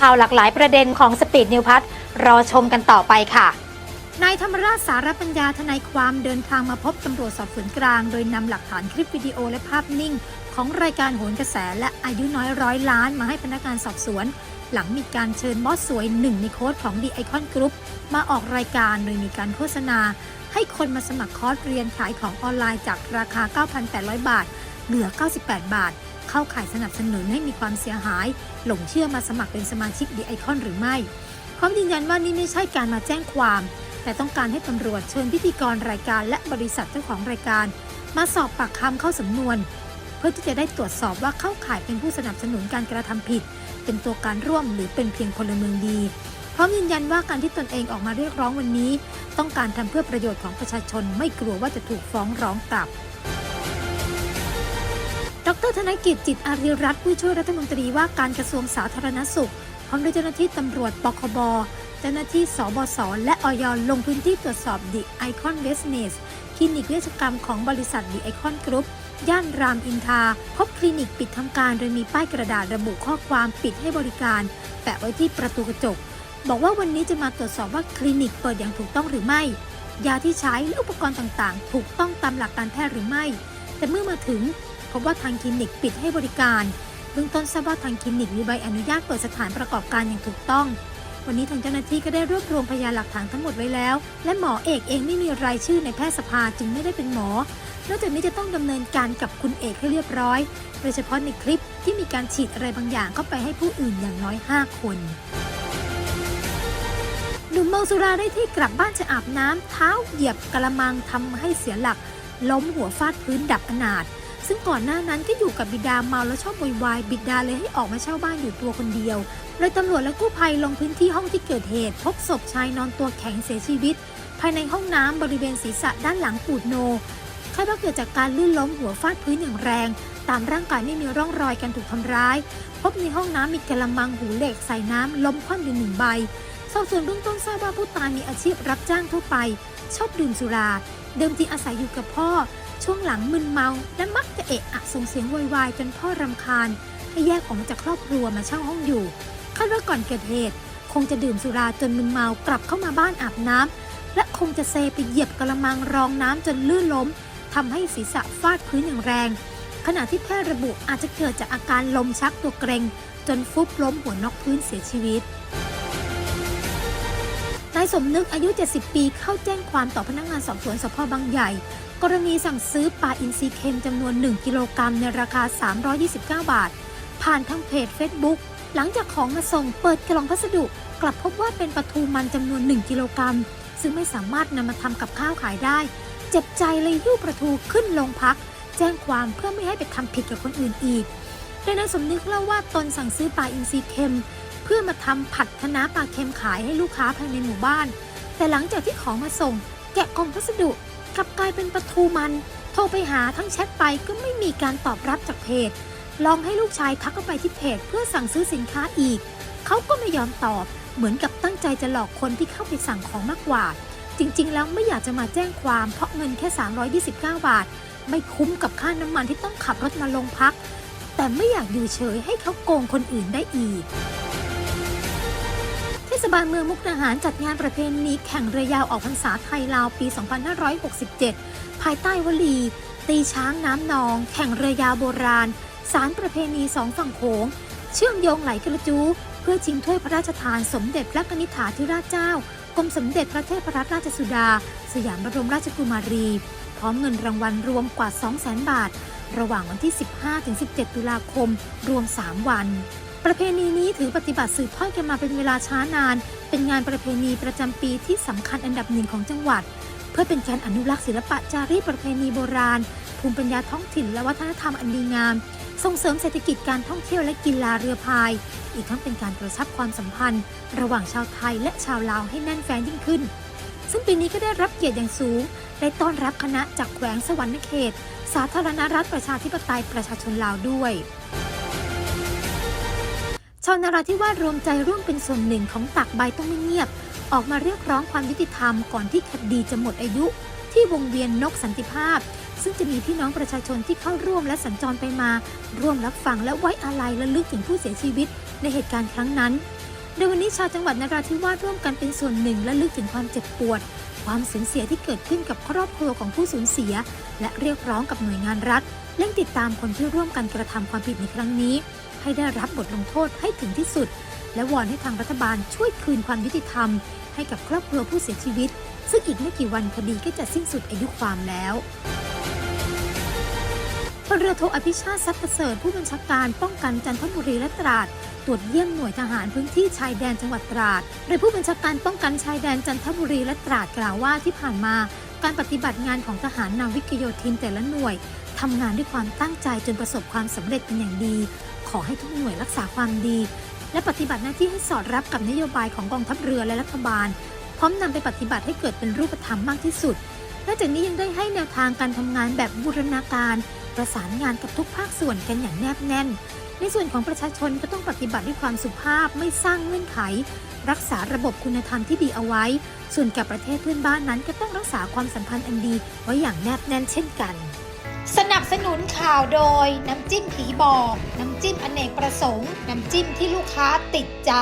ข่าวหลากหลายประเด็นของสปีดนิวพัทรอชมกันต่อไปค่ะนายธรรมราชสารปัญญาทนายความเดินทางมาพบตำรวจสอบสวนกลาง โดยนำหลักฐานคลิปวิดีโอและภาพนิ่ง ของรายการโหนกระแสและอายุน้อยร้อยล้านมาให้พนักงานสอบสวน หลังมีการเชิญบอสสวยหนึ่งในโค้ดของ The Icon Group มาออกรายการโดยมีการโฆษณา ให้คนมาสมัครคอร์สเรียนขายของออนไลน์จากราคา 9,800 บาท เหลือ 98 บาท เข้าข่ายสนับสนุนให้มีความเสียหาย หลงเชื่อมาสมัครเป็นสมาชิก The Icon หรือไม่พร้อมยืนยันว่านี่ไม่ใช่การมาแจ้งความ แต่ต้องการให้ตำรวจเชิญพิธีกรรายการและบริษัทเจ้าของรายการ มาสอบปากคำเข้าสำนวน เพื่อที่จะได้ตรวจสอบว่าเข้าข่ายเป็นผู้สนับสนุนการกระทำผิด เป็นตัวการร่วมหรือเป็นเพียงพลเมืองดีพร้อมยืนยันว่าการที่ตนเองออกมาเรียกร้องวันนี้ ต้องการทำเพื่อประโยชน์ของประชาชนไม่กลัวว่าจะถูกฟ้องร้องกลับ ดรธนกิจจิตอารีรัตน์ผู้ช่วยรัฐมนตรีว่าการกระทรวงสาธารณสุข พร้อมด้วยเจ้าหน้าที่ตำรวจปคบเจ้าหน้าที่สบศและออยลงพื้นที่ตรวจสอบ The Icon Business คลินิกเวชกรรมของบริษัท The Icon Group ย่านรามอินทราพบคลินิกปิดทำการโดยมีป้ายกระดาษระบุข้อความปิดให้บริการ แปะไว้ที่ประตูกระจก บอกว่าวันนี้จะมาตรวจสอบว่าคลินิกเปิดอย่างถูกต้องหรือไม่ ยาที่ใช้และอุปกรณ์ต่างๆ ถูกต้องตามหลักการแพทย์หรือไม่ แต่เมื่อมาถึง พบว่าทางคลินิกปิดให้บริการเบื้องต้นทราบว่าทางคลินิกมีใบอนุญาตเปิดสถานประกอบการอย่างถูกต้อง วันนี้ทางเจ้าหน้าที่ก็ได้รวบรวมพยานหลักฐานทั้งหมดไว้แล้ว และหมอเอกเองไม่มีรายชื่อในแพทยสภาจึงไม่ได้เป็นหมอนอกจากนี้จะต้องดำเนินการกับคุณเอกให้เรียบร้อย โดยเฉพาะในคลิปที่มีการฉีดอะไรบางอย่างเข้าไปให้ผู้อื่นอย่างน้อย 5 คนหนุ่มเมาสุราได้ที่กลับบ้านจะอาบน้ำเท้าเหยียบกระมังทำให้เสียหลัก ล้มหัวฟาดพื้นดับอนาถ ซึ่งก่อนหน้านั้นก็อยู่กับบิดาเมาแล้วชอบโวยวาย บิดาเลยให้ออกมาเช่าบ้านอยู่ตัวคนเดียว โดยตำรวจและกู้ภัยลงพื้นที่ห้องที่เกิดเหตุ พบศพชายนอนตัวแข็งเสียชีวิต ภายในห้องน้ำบริเวณศีรษะด้านหลังปูดโนคาดว่าเกิดจากการลื่นล้มหัวฟาดพื้นอย่างแรง ตามร่างกายไม่มีร่องรอยการถูกทำร้าย พบในห้องน้ำมีกระมังหูเหล็กใส่น้ำล้มคว่ำอยู่หนึ่งใบสอบสวนเบื้องต้นทราบว่าผู้ตายมีอาชีพรับจ้างทั่วไป ชอบดื่มสุรา เดิมทีอาศัยอยู่กับพ่อ ช่วงหลังมึนเมาและมักจะเอะอะส่งเสียงโวยวายจนพ่อรำคาญ ให้แยกออกมาจากครอบครัวมาเช่าห้องอยู่คาดว่าก่อนเกิดเหตุ คงจะดื่มสุราจนมึนเมากลับเข้ามาบ้านอาบน้ำและคงจะเซไปเหยียบกระมังรองน้ำจนลื่นล้มทำให้ศีรษะฟาดพื้นอย่างแรง ขณะที่แพทย์ระบุอาจจะเกิดจากอาการลมชักตัวเกร็งจนฟุบล้มหัวนอกพื้นเสียชีวิตายสมนึกอายุ 70 ปีเข้าแจ้งความต่อพนักงานสอบสวนสพบางใหญ่ กรณีสั่งซื้อปลาอินทรีเค็มจำนวน 1 กิโลกรัมในราคา 329 บาท ผ่านทางเพจ Facebook หลังจากของมาส่งเปิดกล่องพัสดุ กลับพบว่าเป็นปลาทูมันจำนวน 1 กิโลกรัม ซึ่งไม่สามารถนำมาทำกับข้าวขายได้ เจ็บใจเลยหิ้วปลาทูขึ้นโรงพัก แจ้งความเพื่อไม่ให้ไปทำผิดกับคนอื่นอีกโดยนายสมนึกเล่าว่าตนสั่งซื้อปลาอินทรีเค็ม เพื่อมาทำผัดคะน้าปลาเค็มขายให้ลูกค้าภายในหมู่บ้าน แต่หลังจากที่ของมาส่ง แกะกล่องพัสดุกลับกลายเป็นปลาทูมัน โทรไปหาทั้งแชทไปก็ไม่มีการตอบรับจากเพจ ลองให้ลูกชายทักเข้าไปที่เพจเพื่อสั่งซื้อสินค้าอีก เขาก็ไม่ยอมตอบเหมือนกับตั้งใจจะหลอกคนที่เข้าไปสั่งของมากกว่า จริงๆ แล้วไม่อยากจะมาแจ้งความเพราะเงินแค่ 329 บาท ไม่คุ้มกับค่าน้ำมันที่ต้องขับรถมาลงพัก แต่ไม่อยากอยู่เฉยให้เขาโกงคนอื่นได้อีก ศบาลเมืองมุกดาหารจัดงานประเพณีแข่งเรือยาวออกพรรษาไทยลาวปี 2567 ภายใต้วลี ตีช้างน้ำนอง แข่งเรือยาวโบราณ สารประเพณีสองฝั่งโขง เชื่อมโยงไหลกระจู เพื่อชิงถ้วยพระราชทานสมเด็จพระนิษฐาธิราชเจ้ากรมสมเด็จพระเทพรัตนราชสุดา สยามบรมราชกุมารี พร้อมเงินรางวัลรวมกว่า 200,000 บาท ระหว่างวันที่ 15-17 ตุลาคม รวม 3 วัน ประเพณีนี้ถือปฏิบัติสืบทอดกันมาเป็นเวลาช้านาน เป็นงานประเพณีประจำปีที่สำคัญอันดับหนึ่งของจังหวัด เพื่อเป็นการอนุรักษ์ศิลปะจารีตประเพณีโบราณ ภูมิปัญญาท้องถิ่นและวัฒนธรรมอันดีงาม ส่งเสริมเศรษฐกิจการท่องเที่ยวและกีฬาเรือพาย อีกทั้งเป็นการกระชับความสัมพันธ์ ระหว่างชาวไทยและชาวลาวให้แน่นแฟ้นยิ่งขึ้น ซึ่งปีนี้ก็ได้รับเกียรติอย่างสูง ได้ต้อนรับคณะจากแขวงสวรรณเขต สาธารณรัฐประชาธิปไตยประชาชนลาวด้วย ชาวนราธิวาสรวมใจร่วมเป็นส่วนหนึ่งของตักใบต้องไม่เงียบ ออกมาเรียกร้องความยุติธรรมก่อนที่คดีจะหมดอายุ ที่วงเวียนนกสันติภาพ ซึ่งจะมีพี่น้องประชาชนที่เข้าร่วมและสัญจรไปมา ร่วมรับฟังและไว้อาลัยและลึกถึงผู้เสียชีวิต ในเหตุการณ์ครั้งนั้น โดยวันนี้ชาวจังหวัดนราธิวาสร่วมกันเป็นส่วนหนึ่งและลึกถึงความเจ็บปวด ความสูญเสียที่เกิดขึ้นกับครอบครัวของผู้สูญเสีย และเรียกร้องกับหน่วยงานรัฐเร่งติดตามคนที่ร่วมกันกระทำความผิดในครั้งนี้ ให้ได้รับบทลงโทษให้ถึงที่สุด และวอนให้ทางรัฐบาลช่วยคืนความยุติธรรม ให้กับครอบครัวผู้เสียชีวิต ซึ่งอีกไม่กี่วันคดีก็จะสิ้นสุดอายุความแล้วพลเรือโทอภิชาติทรัพย์ประเสริฐผู้บัญชาการป้องกันจันทบุรีและตราด ตรวจเยี่ยมหน่วยทหารพื้นที่ชายแดนจังหวัดตราด โดยผู้บัญชาการป้องกันชายแดนจันทบุรีและตราดกล่าวว่าที่ผ่านมา การปฏิบัติงานของทหารนาวิกโยธินแต่ละหน่วยทำงานด้วยความตั้งใจจนประสบความสำเร็จเป็นอย่างดี ขอให้ทุกหน่วยรักษาความดี และปฏิบัติหน้าที่ให้สอดรับกับนโยบายของกองทัพเรือและรัฐบาล พร้อมนำไปปฏิบัติให้เกิดเป็นรูปธรรมมากที่สุดนอกจากนี้ยังได้ให้แนวทางการทำงานแบบบูรณาการ ประสานงานกับทุกภาคส่วนกันอย่างแนบแน่น ในส่วนของประชาชนก็ต้องปฏิบัติด้วยความสุภาพไม่สร้างเงื่อนไข รักษาระบบคุณธรรมที่ดีเอาไว้ ส่วนกับประเทศเพื่อนบ้านนั้นก็ต้องรักษาความสัมพันธ์อันดีไว้อย่างแนบแน่นเช่นกัน สนับสนุนข่าวโดยน้ำจิ้มผีบอก น้ำจิ้มอเนกประสงค์ น้ำจิ้มที่ลูกค้าติดใจ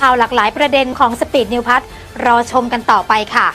ข่าวหลากหลายประเด็นของสปีดนิวพัทรอชมกันต่อไปค่ะ